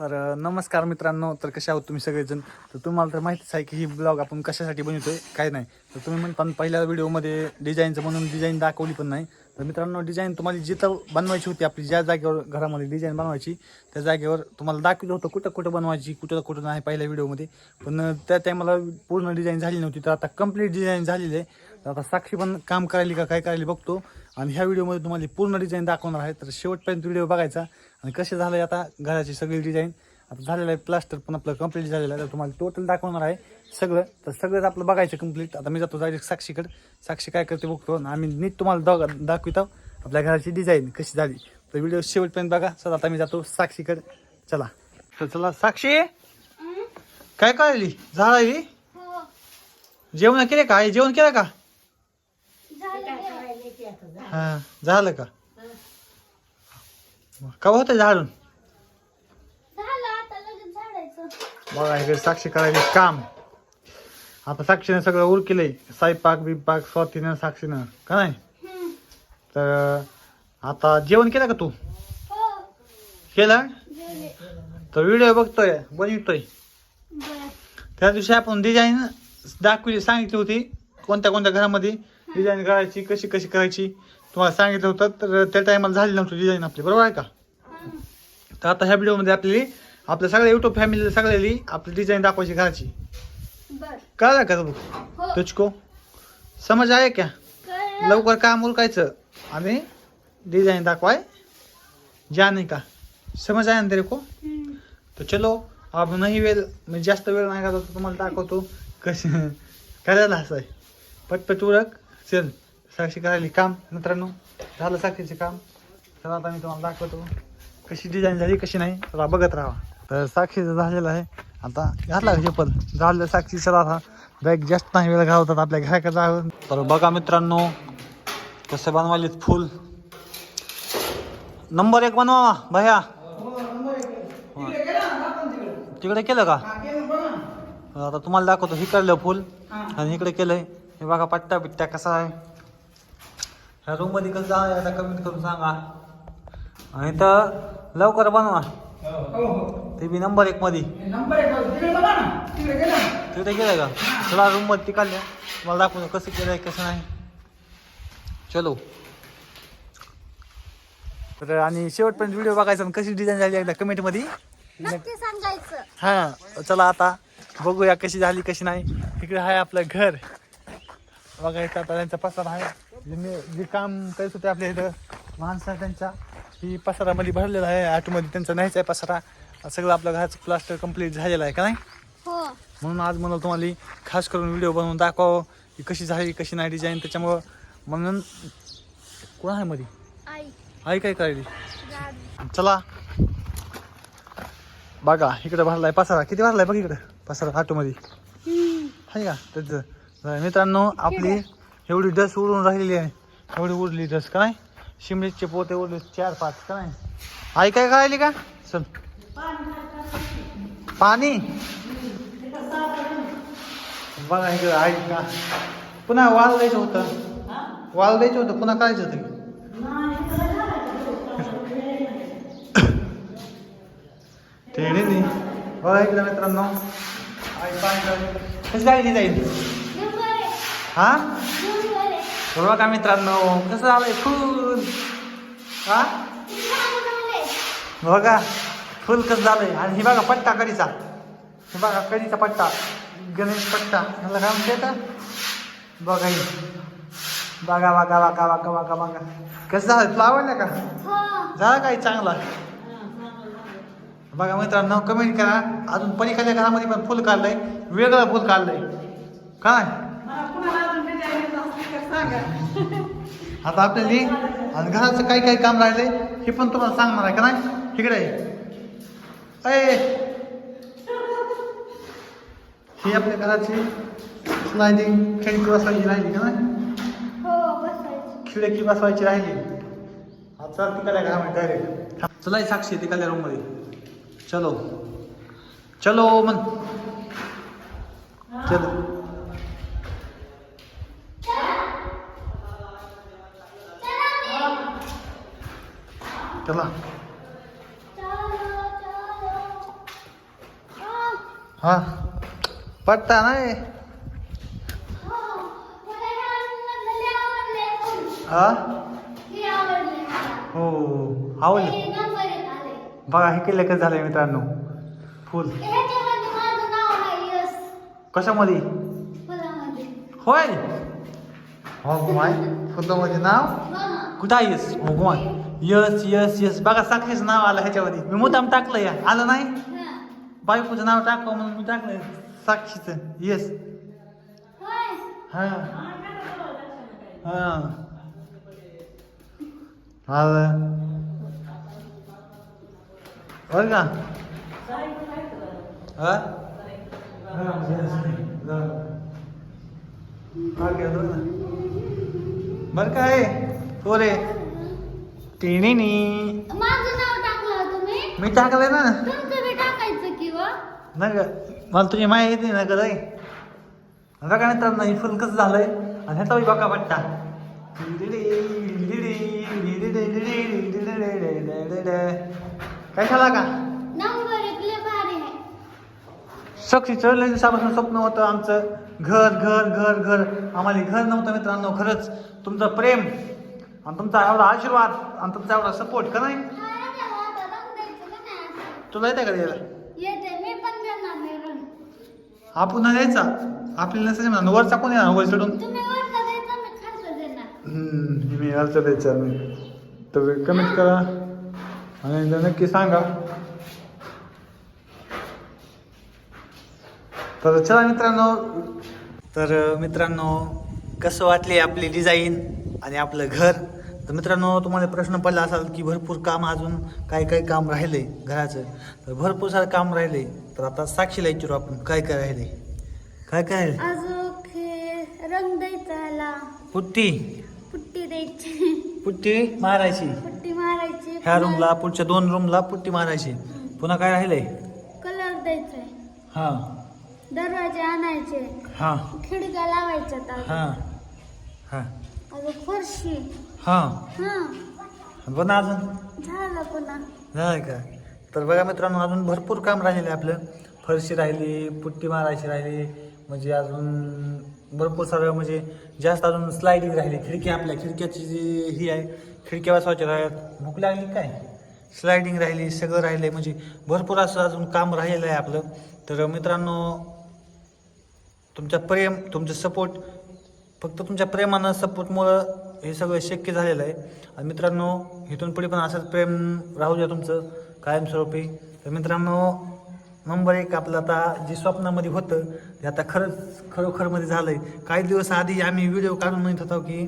तर नमस्कार मित्रांनो. तर कसे आहोत तुम्ही सगळेजण? तर तुम्हाला तर माहितीच आहे की ही ब्लॉग आपण कशासाठी बनवतोय? काय नाही. तर तुम्ही म्हणता पहिल्या व्हिडिओमध्ये डिझाईनचं म्हणून डिझाईन दाखवली पण नाही. तर मित्रांनो डिझाईन तुम्हाला जिथं बनवायची होती आपली ज्या जागेवर घरामध्ये डिझाईन बनवायची त्या जागेवर तुम्हाला दाखवलं होतं कुठं कुठं बनवायची कुठं कुठं नाही पहिल्या व्हिडिओमध्ये. पण त्या टायमाला पूर्ण डिझाईन झाली नव्हती. तर आता कंप्लीट डिझाईन झालेली आहे. तर आता साक्षी पण काम करायली का काय करायली बघतो. आणि ह्या व्हिडिओमध्ये तुम्हाला पूर्ण डिझाईन दाखवणार आहे. तर शेवटपर्यंत व्हिडिओ बघायचा. आणि कसे झालं आहे आता घराची सगळी डिझाईन आता झालेलं आहे प्लास्टर पण आपलं कंप्लीट झालेलं आहे. तर तुम्हाला टोटल दाखवणार आहे सगळं. तर सगळंच आपलं बघायचं कंप्लीट आता मी जातो डायरेक्ट साक्षीकडे. साक्षी काय करते बघतो. आणि आम्ही नीट तुम्हाला दाव दाखवितो आपल्या घराची डिझाईन कशी झाली. तर व्हिडिओ शेवटपर्यंत बघा. चला आता मी जातो साक्षीकडे. चला. तर चला साक्षी. काय झाली हो. जेवण केले का? आई जेवण केलं का? हा झालं का? का होतं झाडून? बघा इकडे साक्षी करायचे काम. आता साक्षीने सगळं उर केलंय स्वयंपाक बिपाक स्वातीनं साक्षीनं का नाही. तर आता जेवण केलं का तू? हो. केलं? तर व्हिडिओ बघतोय बनवतोय. त्या दिवशी आपण डिझाईन दाखवली सांगितली होती कोणत्या कोणत्या घरामध्ये. डिझाईन करायची कशी कशी करायची? तुम्हाला सांगितलं होतं तर त्या टायमाला झाली नव्हती डिझाईन आपली बरोबर आहे का. तर आता ह्या व्हिडिओमध्ये आपली आपल्या सगळ्या युट्यूब फॅमिलीला सगळ्याली आपली डिझाईन दाखवायची घराची कळलं का तू हो. तुझको? समज आहे कळलं. लवकर काम उरकायचं आणि डिझाईन दाखवाय जाने का? समज आहे ना तेरे को. तर चलो अब नाही वेळ म्हणजे जास्त वेळ नाही का तुम्हाला दाखवतो. कसे करायला असं आहे पटपट उरक. चल साक्षी करायली. काम मित्रांनो झालं साक्षीचे काम. तर आता मी तुम्हाला दाखवतो. कशी डिझाईन झाली कशी नाही तर बघत राहा. तर साक्षीचं झालेलं आहे. आता घातला चप्पल? झालं साक्षी चला आता. बॅग जास्त नाही वेळ घालवतात आपल्या घराकडे जावं तर बघा मित्रांनो कसं बनवायलेत फुल. नंबर एक बनवा भया. तिकडे केलं का? आता तुम्हाला दाखवतो इकडलं फुल. आणि इकडे केलंय. हे बघा पट्टा बिट्टा कसा आहे. ह्या रूममध्ये कसं आता कमेंट करून सांगा. आणि तर लवकर बनवा. ते बी नंबर एक मध्ये. तिकडे गेलंय का? चला रूममध्ये तिकडल्या तुम्हाला दाखवतो कसं केलंय कसं नाही. चलो. तर आणि शेवटपर्यंत व्हिडिओ बघायचा आणि कशी डिझाईन झाली एकदा कमेंटमध्ये. नक्की सांगायचं. हा चला आता बघूया कशी झाली कशी नाही. इकडे आहे आपलं घर. बघायचं आता त्यांचा पसारा आहे. जे मी जे काम करत होते आपल्या इथं माणसं त्यांच्या ही पसारामध्ये भरलेला आहे. आतमध्ये त्यांचा न्यायचा आहे पसारा. सगळं आपल्या घराचं प्लास्टर कंप्लीट झालेलं आहे का नाही? हो. म्हणून आज मला तुम्हाला खास करून व्हिडिओ बनवून दाखवावं की कशी झाली कशी नाही डिझाईन त्याच्यामुळं. म्हणून कोण आहे मध्ये आई काय करायली? चला. बघा इकडे भरलाय पसारा. किती भरलाय बघ इकडे? पसारा ऑटोमध्ये. आहे का? त्याचं. मित्रांनो आपली एवढी डस उडून राहिलेली आहे. एवढी उडली डस का नाही? शिमलीचे पोते उडले चार पाच का नाही? आई काय करायली का? चल. पाणी? बघा इकडे आई का. पुन्हा वाल द्यायचं होतं. वाल द्यायचं होतं पुन्हा करायचं होतं. ते नाही बघा इकडे मित्रांनो. आई पाणी. कशी जायली जाईल. हा? नंबर का बघा मित्रांनो? कसं झालंय फुल? हा? बघा फुल कसं झालंय? आणि ही बघा पट्टा कडीचा हे बघा कडीचा पट्टा? गणेश पट्टा. ह्याला काय म्हणते का बघा ही. बघा बघा बघा बघा बघा बघा. कसं झालं तुला आवडलं का? झालं काही चांगला? बघा मित्रांनो कमेंट करा. अजून पलीकडल्या घरामध्ये पण फुल काढलंय. वेगळं फुल काढलंय. काय? आता आपल्याला आणि घराचं काही काही काम राहिलंय हे पण तुम्हाला सांगणार आहे का नाही? इकडे अय ही आपल्या घराची स्लायडिंग खिडकी बसवायची राहिली का नाही? हो खिडकी बसवायची राहिली. आता तिकडल्या घरामध्ये डायरेक्ट चला साक्षी तिकडल्या रूममध्ये चलो. चलो मन. चलो. हा. पट्टा नाही. हा? हो. आवडले. हो बघा हे केलं कसं झालंय मित्रांनो. फुल. कशामध्ये? होय. हो माय फुलामध्ये नाव? कुठं आहेस? हो माय यस यस यस. बघा साखरेचं नाव आलं ह्याच्यामध्ये. मी मुद्दाम टाकलं या. आलं नाही? बायकोचं नाव टाकावं म्हणून मी टाकलं साक्षीचं. येस. हा. हा. बरं का? हा? हा. हा, बरं काय पोरे टिणी टाकलं मी टाकलंय ना तुमचं बी टाकायचं किंवा नाही का? मला तुझी माया येते ना गं बघा मित्रांनो हे फुल कसं झालंय? आणि ह्याचा बघा पट्टा. काय झाला का? सक्तीचं लय दिवसापासून स्वप्न होतं आमचं. घर घर घर घर. आम्हाला घर नव्हतं मित्रांनो खरंच. तुमचं प्रेम आणि तुमचा एवढा आशीर्वाद आणि तुमचा एवढा सपोर्ट का नाही? नाही? तुला येते का द्यायला येते मी पण देणार नाही रंग आपण नाही द्यायचा आपल्याला नसेल म्हणा वर चाकून येणार? वर चढून वरचा मी खालचा देणार हम्म, मी अर्ज द्यायचा मी. तर कमेंट करा. आणि नक्की सांगा. तर चला मित्रांनो. तर मित्रांनो कसं वाटले आपली डिझाईन आणि आपलं घर? तर मित्रांनो तुम्हाला प्रश्न पडला असाल की भरपूर काम अजून काय काय काम राहिले घराचं? तर भरपूर सारं काम राहिले. तर आता साक्षीला विचारू आपण काय काय राहिले? काय काय राहिले? अजून हे रंग द्यायचा पुट्टी. पुट्टी द्यायची. पुट्टी मारायची. पुट्टी मारायची. ह्या रूमला पुढच्या दोन रूमला पुट्टी मारायची. पुन्हा काय राहिलंय कलर द्यायचाय हा. दरवाजे आणायचे. हा. खिडक्या लावायच्या हा. हा. अजून फरशी. हा. हा. पण अजून? झालं पुन्हा. झालं का? तर बघा मित्रांनो अजून भरपूर काम राहिलेलं आहे आपलं. फरशी राहिली पुट्टी मारायची राहिली म्हणजे अजून भरपूर सारं म्हणजे जास्त अजून स्लायडिंग राहिली. खिडकी आपल्या खिडक्याची जी ही आहे खिडक्या बसवायच्या राहिल्यात भूक लागली काय? स्लायडिंग राहिली सगळं राहिलं म्हणजे भरपूर असं अजून काम राहिलेलं आहे आपलं. तर मित्रांनो तुमचं प्रेम तुमचं सपोर्ट फक्त तुमच्या प्रेमानं सपोर्टमुळं हे सगळं शक्य झालेलं आहे. आणि मित्रांनो इथून पुढे पण असंच प्रेम राहू द्या तुमचं कायमस्वरूपी. तर मित्रांनो नंबर एक आपलं आता जे स्वप्नामध्ये होतं ते आता खरंच खरोखरमध्ये झालं आहे काही दिवस आधी आम्ही व्हिडिओ काढून म्हणत होतो की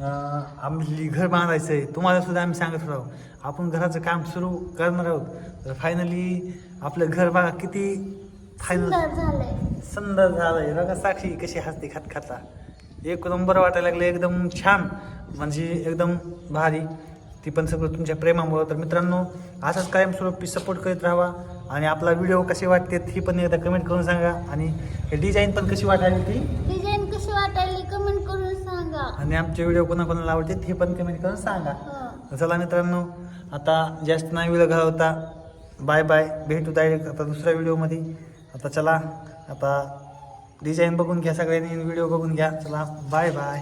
आम्ही घर बांधायचं आहे तुम्हाला सुद्धा आम्ही सांगत होतो. आपण घराचं काम सुरू करणार आहोत. तर फायनली आपलं घर बघा किती फायनल सुंदर सुंदर झालंय. बघा साक्षी कशी हसते खात खाता एक नंबर वाटायला लागलं एकदम छान. म्हणजे एकदम भारी. ती पण सगळं तुमच्या प्रेमामुळं. तर मित्रांनो असाच कायमस्वरूपी सपोर्ट करीत राहावा आणि आपला व्हिडिओ कसे वाटते ही पण एकदा कमेंट करून सांगा. आणि हे डिझाईन पण कशी वाटायली ती? डिझाईन कशी वाटायली कमेंट करून सांगा. आणि आमचे व्हिडिओ कोणाकोणाला आवडते हे पण कमेंट करून सांगा. हो. चला मित्रांनो आता जास्त नाही व्हिडिओ घालवता. बाय बाय भेटू डायरेक्ट आता दुसऱ्या व्हिडिओमध्ये आता चला आता डिझाईन बघून घ्या सगळ्यांनी व्हिडिओ बघून घ्या. चला बाय बाय